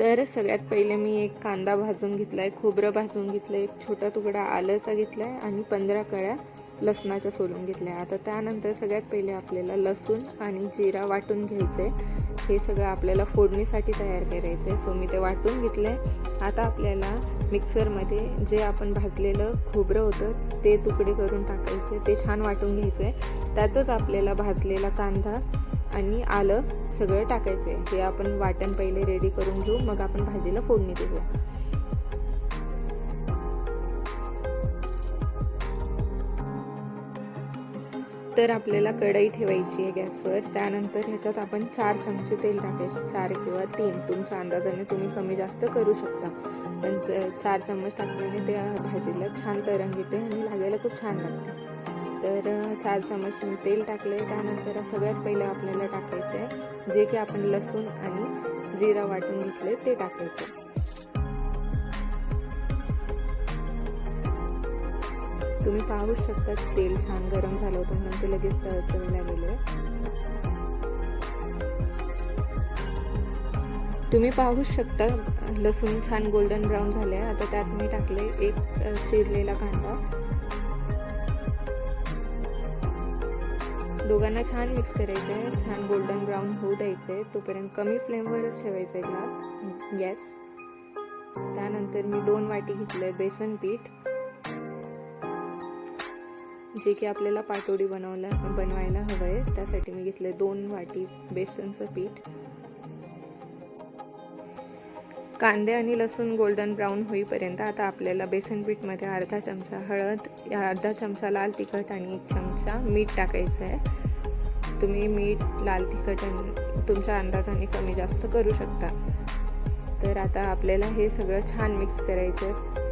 तर सगळ्यात पहिले मी एक कांदा भाजून घेतला आहे खोबरं भाजून घेतलं एक छोटा तुकडा आलंचा घेतला आहे आणि पंधरा कळ्या लसणाच्या सोलून घेतल्या. आता त्यानंतर सगळ्यात पहिले आपल्याला लसूण आणि जिरा वाटून घ्यायचं आहे हे सगळं आपल्याला फोडणीसाठी तयार करायचं आहे सो मी ते वाटून घेतलं आहे आता आपल्याला मिक्सरमध्ये जे आपण भाजलेलं खोबरं होतं ते तुकडे करून टाकायचे ते छान वाटून घ्यायचं आहे त्यातच आपल्याला भाजलेला कांदा आणि आलं सगळं टाकायचं आहे हे आपण वाटण पहिले रेडी करून घेऊ मग आपण भाजीला फोडणी देऊ तर आपल्याला कढई ठेवायची आहे गॅसवर. त्यानंतर ह्याच्यात आपण चार चमचे तेल टाकायचे. चार किंवा तीन. तुमच्या अंदाजाने तुम्ही कमी जास्त करू शकता. पण चार चम्मच टाकल्याने त्या भाजीला छान तरंग येते आणि लागायला खूप छान लागते. तर चार चमच तेल टाकले त्यानंतर सगळ्यात पहिले आपल्याला टाकायचं आहे जे की आपण लसूण आणि जिरा वाटून घेतले ते टाकायचे तुम्ही पाहू शकता तेल छान गरम झालं होतं म्हणून ते लगेच तळतळल्या गेले तुम्ही पाहू शकता लसूण छान गोल्डन ब्राऊन झाले आता त्यात मी टाकले एक चिरलेला कांदा. दोघांना छान मिक्स करायचं आहे छान गोल्डन ब्राऊन होऊ द्यायचं आहे तोपर्यंत कमी फ्लेमवरच ठेवायचं आहे गॅस गॅस त्यानंतर मी दोन वाटी घेतलं आहे बेसन पीठ. जे की आपल्याला पाटोडी बनवला बनवायला हवं आहे त्यासाठी मी घेतलं आहे दोन वाटी बेसनचं पीठ. कांदे आणि लसूण गोल्डन ब्राऊन होईपर्यंत आता आपल्याला बेसन पीठमध्ये अर्धा चमचा हळद अर्धा चमचा लाल तिखट आणि एक चमचा मीठ टाकायचं आहे तुम्ही मीठ लाल तिखट आणि तुमच्या अंदाजाने कमी जास्त करू शकता. तर आता आपल्याला हे सगळं छान मिक्स करायचं आहे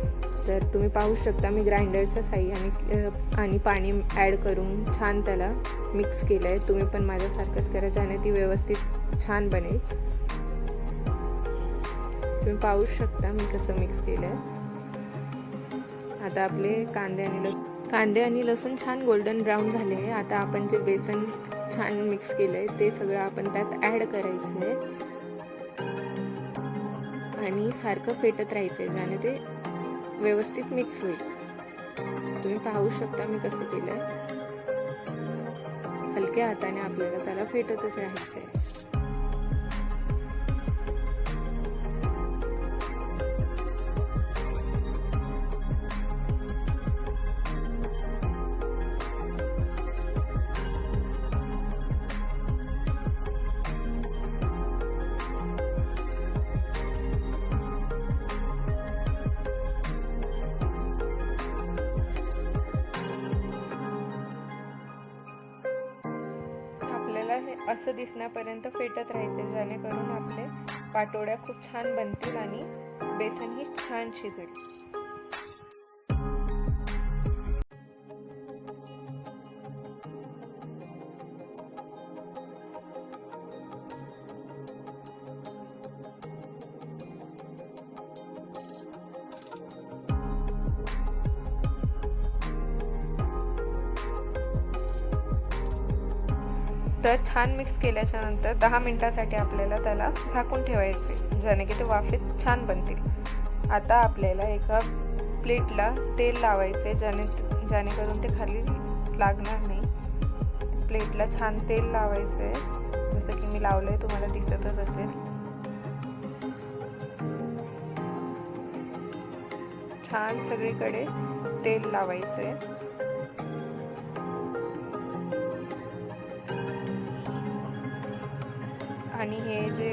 तर तुम्ही पाहू शकता मी ग्राइंडरच्या साह्याने आणि पाणी ॲड करून छान त्याला मिक्स केलं आहे तुम्ही पण माझ्यासारखंच करा ज्याने ती व्यवस्थित छान बनेल. तुम्ही पाहू शकता मी कसं मिक्स केलं आहे आता आपले कांदे आणि लसूण. कांदे आणि लसूण छान गोल्डन ब्राऊन झाले. आता आपण जे बेसन छान मिक्स केलं आहे ते सगळं आपण त्यात ॲड करायचं आहे आणि सारखं फेटत राहायचं आहे ज्याने ते व्यवस्थित मिक्स होईल. तुम्ही पाहू शकता मी कसं केलं आहे हलक्या हाताने आपल्याला त्याला फेटतच राहायचं आहे असं दिसण्यापर्यंत फेटत राहायचे जेणेकरून आपले पाटोड्या खूप छान बनतील आणि बेसनही छान शिजेल. तर छान मिक्स केल्याच्यानंतर दहा मिनटासाठी आपल्याला त्याला झाकून ठेवायचे ज्याने की ते वाफेत छान बनतील. आता आपल्याला एका प्लेटला तेल लावायचे ज्याने जेणेकरून ते खाली लागणार नाही. प्लेटला छान तेल लावायचं आहे जसं की मी लावलं आहे तुम्हाला दिसतच असेल. छान सगळीकडे तेल लावायचे. आहे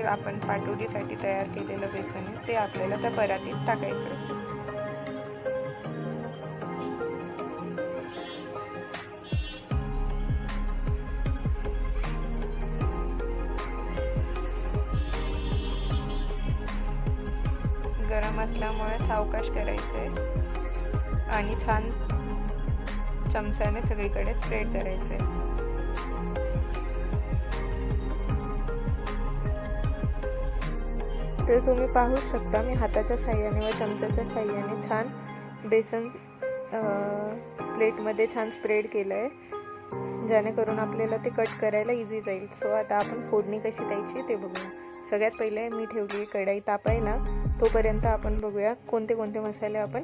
आपण पाटोडीसाठी तयार केलेलं बेसन आहे ते आपल्याला त्या परातीत टाकायचं गरम असल्यामुळे सावकाश करायचे आणि छान चमच्याने सगळीकडे स्प्रेड करायचे तर तुम्ही पाहू शकता. मी हाताच्या साह्याने व चमच्याच्या साह्याने छान बेसन प्लेटमध्ये छान स्प्रेड केलं आहे जेणेकरून आपल्याला ते कट करायला इझी जाईल. सो आता आपण फोडणी कशी द्यायची ते बघूया. सगळ्यात पहिले मी ठेवली कढई तापायला. तोपर्यंत आपण बघूया कोणते कोणते मसाले आपण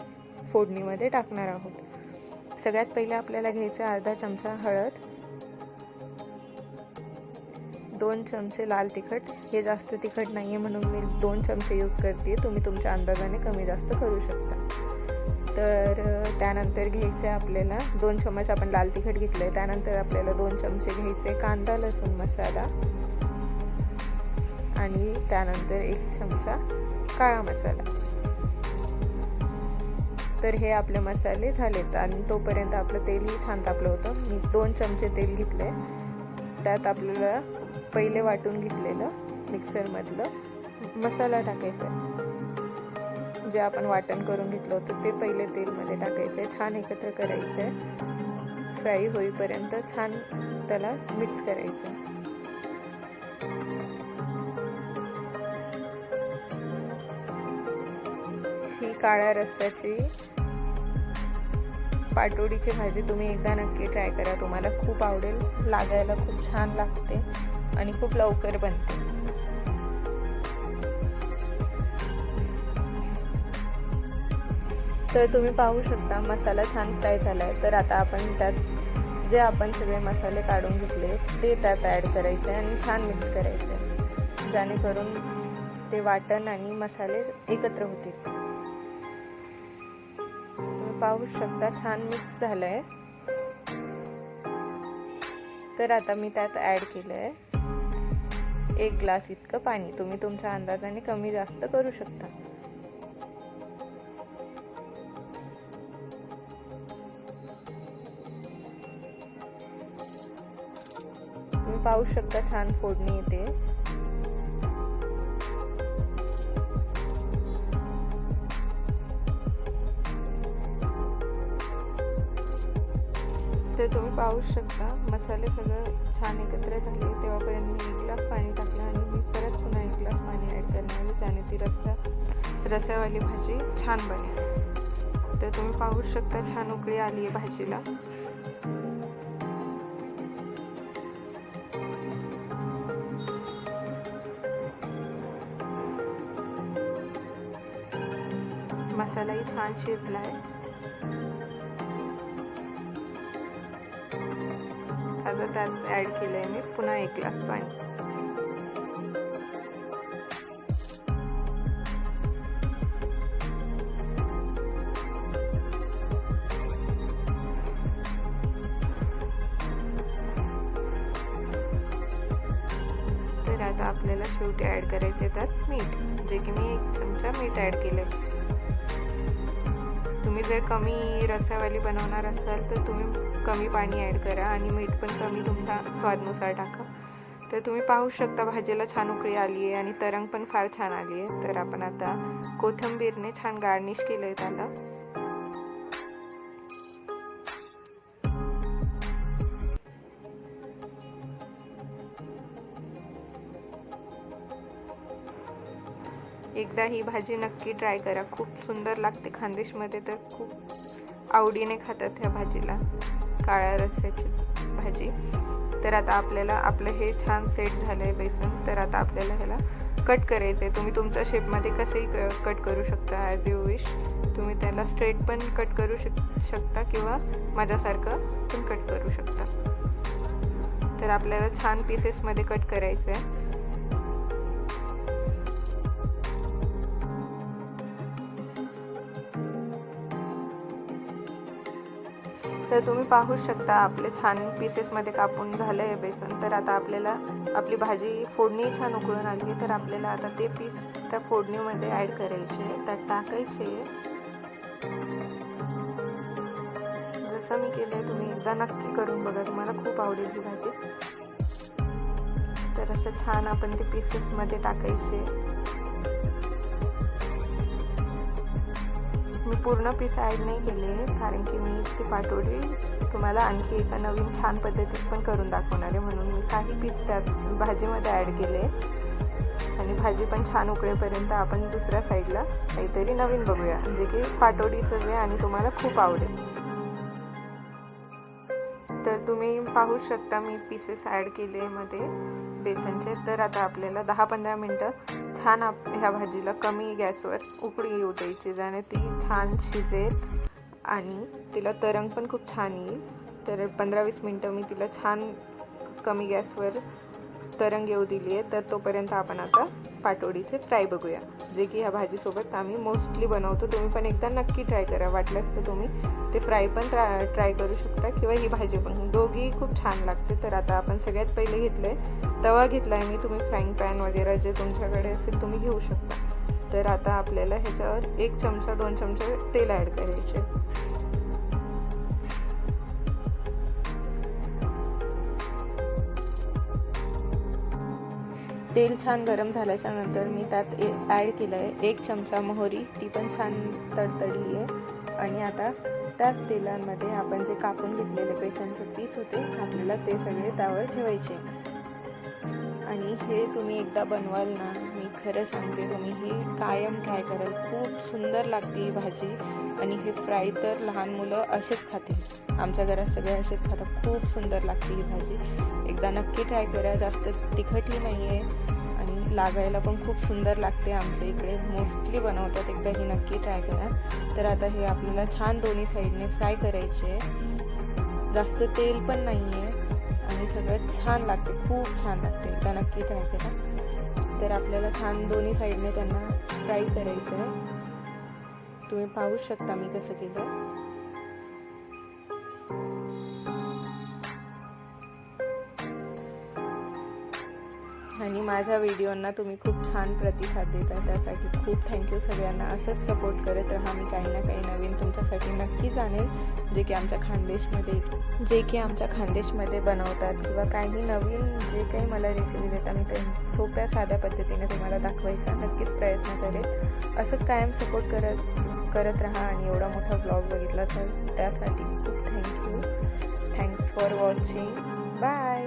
फोडणीमध्ये टाकणार आहोत. सगळ्यात पहिले आपल्याला घ्यायचं अर्धा चमचा हळद. दोन चमचे लाल तिखट. हे जास्त तिखट नाही आहे म्हणून मी दोन चमचे यूज करते तुम्ही तुमच्या अंदाजाने कमी जास्त करू शकता. तर त्यानंतर घ्यायचं आहे आपल्याला दोन चमच आपण लाल तिखट घेतलं आहे त्यानंतर आपल्याला दोन चमचे घ्यायचे कांदा लसूण मसाला. आणि त्यानंतर एक चमचा काळा मसाला. तर हे आपले मसाले झालेत आणि तोपर्यंत आपलं तेलही छान तापलं होतं. मी दोन चमचे तेल घेतले त्यात आपल्याला पहिले वाटून घेतलेलं मिक्सरमधलं मसाला टाकायचा जे आपण वाटण करून घेतलं होतं ते पहिले तेलमध्ये टाकायचं आहे. छान एकत्र करायचं आहे. फ्राई होईपर्यंत छान त्याला मिक्स करायचं आहे. ही काळ्या रस्त्याची पाटोडीची भाजी तुम्ही एकदा नक्की ट्राय करा. तुम्हाला खूप आवडेल. लागायला खूप छान लागते आणि खूप लवकर बनते. तर तुम्ही पाहू शकता मसाला छान फ्राय झाला आहे तर आता आपण त्यात जे आपण सगळे मसाले काढून घेतले ते त्यात ॲड करायचे आणि छान मिक्स करायचे. जेणेकरून ते वाटण आणि मसाले एकत्र होतील. पाहू शकता छान मिक्स झालं आहे तर आता मी त्यात ॲड केलं आहे एक ग्लास इतकं पाणी. तुम्ही तुमच्या अंदाजाने कमी जास्त करू शकता. तुम्ही पाहू शकता छान फोडणी येते. तर तुम्ही पाहू शकता. मसाले सगळं छान एकत्र झाले. तेव्हापर्यंत मी एक ग्लास पाणी टाकलं आणि मी परत पुन्हा एक ग्लास पाणी ॲड करणार आणि ती रस्सा रस्यावाली भाजी छान बनेल. तर तुम्ही पाहू शकता छान उकळी आली आहे भाजीला. मसालाही छान शिजला आहे. त्यात ॲड केलं आहे मी. पुन्हा एक ग्लास पाणी. तर आता आपल्याला शेवटी ॲड करायचे त्यात मीठ जे की मी एक चमचा मीठ ॲड केलं आहे जर कमी रस्सावाली बनवणार असाल तर तुम्ही कमी पाणी ॲड करा आणि मीठ पण कमी तुमच्या स्वादनुसार टाका. तर तुम्ही पाहू शकता भाजीला छान उकळी आली आहे आणि तरंग पण फार छान आली आहे. तर आपण आता कोथिंबीरने छान गार्निश केलं आहे त्याला. एकदा ही भाजी नक्की ट्राय करा. खूप सुंदर लागते खानदेशमध्ये तर खूप आवडीने खातात ह्या भाजीला. काळ्या रस्स्याची भाजी. तर आता आपल्याला आपलं हे छान सेट झालं आहे बेसन. तर आता आपल्याला ह्याला कट करायचं आहे तुम्ही तुमच्या शेपमध्ये कसंही कट करू शकता ॲज यू विश तुम्ही त्याला स्ट्रेट पण कट करू शक शकता किंवा माझ्यासारखं पण कट करू शकता. तर आपल्याला छान पीसेसमध्ये कट करायचं आहे तर तुम्ही पाहू शकता आपले छान पीसेसमध्ये कापून झालं आहे बेसन. तर आता आपल्याला आपली भाजी फोडणी छान उकळून आली आहे तर आपल्याला आता ते पीस त्या फोडणीमध्ये ॲड करायचे त्यात टाकायचे जसं मी केलं आहे तुम्ही एकदा नक्की करून बघा. तुम्हाला खूप आवडेल ही भाजी. तर असं छान आपण ते पीसेसमध्ये टाकायचे मी पूर्ण पीस ॲड नाही केले कारण की मी ती पाटोडी तुम्हाला आणखी एका नवीन छान पद्धतीत पण करून दाखवणार आहे म्हणून मी काही पीस त्यात भाजीमध्ये ॲड केले. आणि भाजी पण छान उकळेपर्यंत आपण दुसऱ्या साईडला काहीतरी नवीन बघूया जे की पाटोडीचं जे आणि तुम्हाला खूप आवडेल. तर तुम्ही पाहू शकता मी पीसेस ॲड केले मध्ये बेसनचे तर आता आपल्याला दहा पंधरा मिनटं छान आप ह्या भाजीला कमी गॅसवर उकळी येऊ द्यायची ज्याने ती छान शिजेल आणि तिला तरंग पण खूप छान येईल. तर पंधरा वीस मिनटं मी तिला छान कमी गॅसवर तरंग येऊ दिली आहे. तर तोपर्यंत आपण आता पाटोडीचे फ्राय बघूया. जे की ह्या भाजीसोबत आम्ही मोस्टली बनवतो. तुम्ही पण एकदा नक्की ट्राय करा. वाटल्यास तर तुम्ही ते फ्राय पण ट्राय ट्राय करू शकता किंवा ही भाजी पण. दोघी खूप छान लागते. तर आता आपण सगळ्यात पहिले घेतलं आहे तवा घेतला आहे मी. तुम्ही फ्राईंग पॅन वगैरे जे तुमच्याकडे असेल तुम्ही घेऊ शकता. तर आता आपल्याला ह्याच्यावर एक चमचा दोन चमचे तेल ॲड करायचे. तेल छान गरम झाल्याच्यानंतर मी त्यात ए ॲड केलं आहे एक चमचा मोहरी. ती पण छान तडतडली आहे आणि आता त्याच तेलांमध्ये आपण जे कापून घेतलेले बेसनचे पीस होते आपल्याला ते सगळे त्यावर ठेवायचे. आणि हे तुम्ही एकदा बनवाल ना मी खरं सांगते तुम्ही ही कायम ट्राय कराल खूप सुंदर लागते ही भाजी. आणि हे फ्राय तर लहान मुलं असेच खातील. आमच्या घरात सगळे असेच खातात. खूप सुंदर लागते ही भाजी. एकदा नक्की ट्राय करा. जास्त तिखटही नाही आहे लागायला पण खूप सुंदर लागते आमच्या इकडे. मोस्टली बनवतात एकदा ही नक्की ट्राय करा. तर आता हे आपल्याला छान दोन्ही साईडने फ्राय करायचे जास्त तेल पण नाही आहे आणि सगळं छान लागते. खूप छान लागते. एकदा नक्की ट्राय करा. तर आपल्याला छान दोन्ही साईडने त्यांना फ्राय करायचं आहे तुम्ही पाहू शकता मी कसं केलं. आणि माझ्या व्हिडिओंना तुम्ही खूप छान प्रतिसाद देता त्यासाठी खूप थँक्यू सगळ्यांना. असंच सपोर्ट करत राहा मी काही ना काही नवीन तुमच्यासाठी नक्कीच आणेल. जे की आमच्या खानदेशमध्ये जे की आमच्या खानदेशमध्ये बनवतात किंवा काही नवीन जे काही मला रेसिपी देतात मी ते सोप्या साध्या पद्धतीने तुम्हाला दाखवायचा नक्कीच प्रयत्न करेल. असंच कायम सपोर्ट करत करत राहा आणि एवढा मोठा ब्लॉग बघितला तर त्यासाठी खूप thank you thanks for watching bye